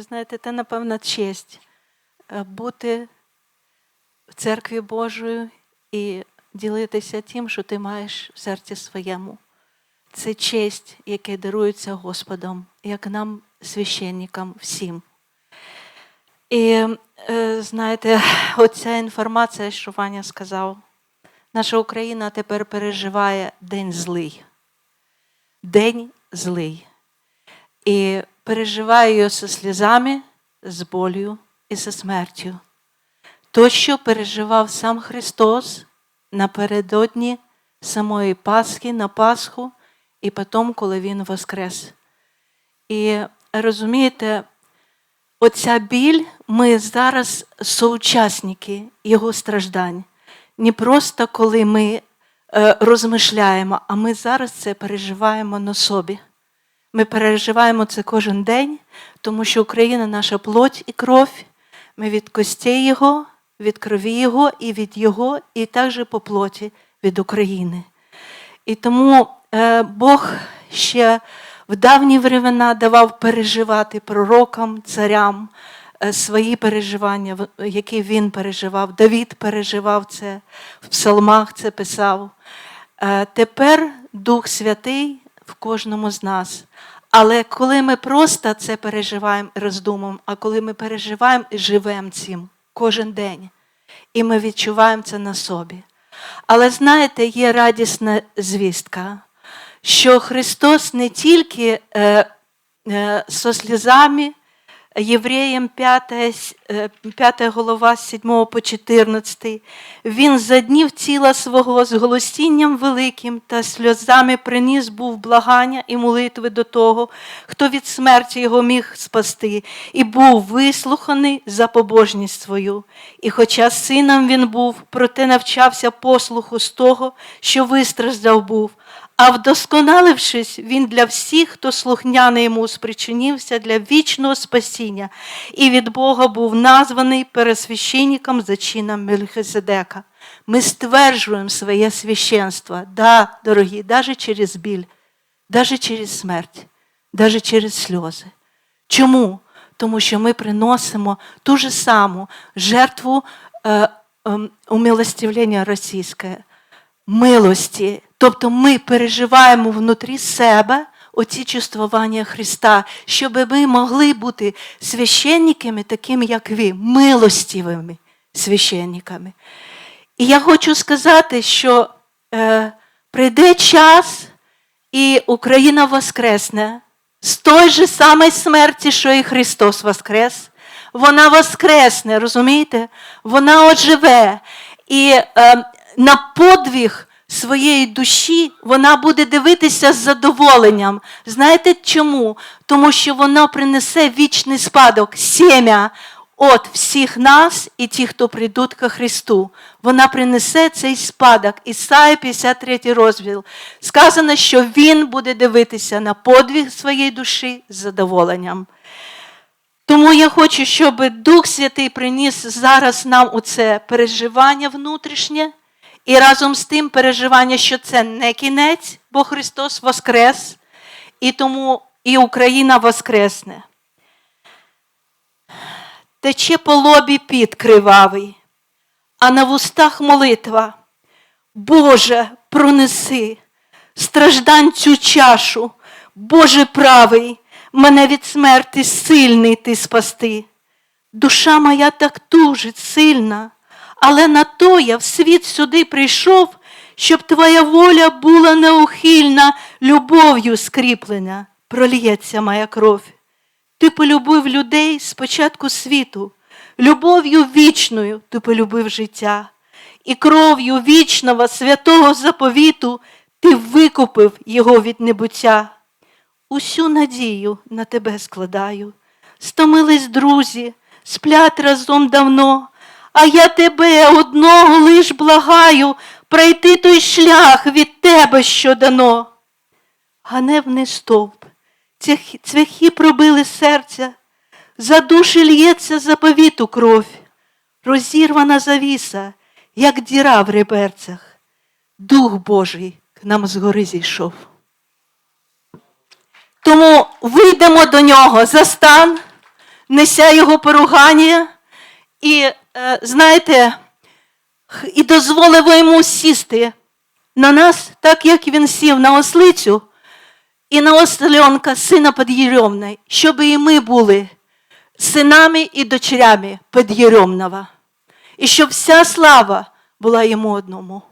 знаєте, це, напевно, честь е, бути в церкві Божої і ділитися тим, що ти маєш в серці своєму. Це честь, яка дарується Господом, як нам, священникам, всім. І е, знаєте, оця інформація, що Ваня сказав, наша Україна тепер переживає день злий. День злий. І переживає його зі сльозами, з болю і зі смертю. То, що переживав сам Христос напередодні самої Пасхи на Пасху, і потім, коли Він воскрес. І розумієте, оця біль, ми зараз соучасники Його страждань. Не просто коли ми е, розмишляємо, а ми зараз це переживаємо на собі. Ми переживаємо це кожен день, тому що Україна наша плоть і кров. Ми від костей Його, від крові Його і від Його, і також по плоті від України. І тому е, Бог ще в давні времена давав переживати пророкам, царям е, свої переживання, які він переживав. Давід переживав це, в псалмах це писав. Е, Тепер Дух Святий в кожному з нас. Але коли ми просто це переживаємо і роздумуємо, а коли ми переживаємо і живемо цим кожен день, і ми відчуваємо це на собі. Але знаєте, є радісна звістка, що Христос не тільки е, е, со сльозами, Євреям 5, е, 5 голова з 7 по 14, Він за днів тіла свого з голосінням великим та сльозами приніс був благання і молитви до того, хто від смерті його міг спасти, і був вислуханий за побожність свою. І хоча сином він був, проте навчався послуху з того, що вистраждав був, а вдосконалившись, він для всіх, хто слухняний йому спричинився для вічного спасіння, і від Бога був названий пересвященником за чином Мельхиседека. Ми стверджуємо своє священство, да, дорогі, навіть через біль, навіть через смерть, навіть через сльози. Чому? Тому що ми приносимо ту ж саму жертву е, е, умилостивлення російське, милості. Тобто ми переживаємо внутрі себе оці чувствування Христа, щоб ми могли бути священниками, такими, як ви, милостивими священниками. І я хочу сказати, що е, прийде час, і Україна воскресне з той же самої смерті, що і Христос воскрес. Вона воскресне, розумієте? Вона оживе. І е, на подвиг своєї душі вона буде дивитися з задоволенням. Знаєте чому? Тому що воно принесе вічний спадок, сім'я от всіх нас і ті, хто прийдуть ко Христу. Вона принесе цей спадок. Ісая 53 розділ. Сказано, що Він буде дивитися на подвиг своєї душі з задоволенням. Тому я хочу, щоб Дух Святий приніс зараз нам у це переживання внутрішнє, і разом з тим переживання, що це не кінець, бо Христос воскрес, і тому і Україна воскресне. Тече по лобі під кривавий, а на вустах молитва. Боже, пронеси страждань цю чашу, Боже правий, мене від смерти сильний ти спасти. Душа моя так тужить сильна, але на то я в світ сюди прийшов, щоб твоя воля була неухильна, любов'ю скріплена, проліється моя кров. Ти полюбив людей з початку світу, любов'ю вічною ти полюбив життя, і кров'ю вічного святого заповіту ти викупив його від небуття. Усю надію на тебе складаю. Стомились друзі, сплять разом давно, а я тебе одного лиш благаю пройти той шлях від тебе, що дано. Ганебний стовп, цвяхи- пробили серця, за душі лється заповіту кров, розірвана завіса, як діра в реберцях. Дух Божий к нам згори зійшов. Тому вийдемо до нього за стан, неся його поругання, і, знаєте, і дозволив йому сісти на нас, так як він сів на ослицю і на осленка сина Под'єрьомна, щоб і ми були синами і дочерями Под'єрьомного. І щоб вся слава була йому одному.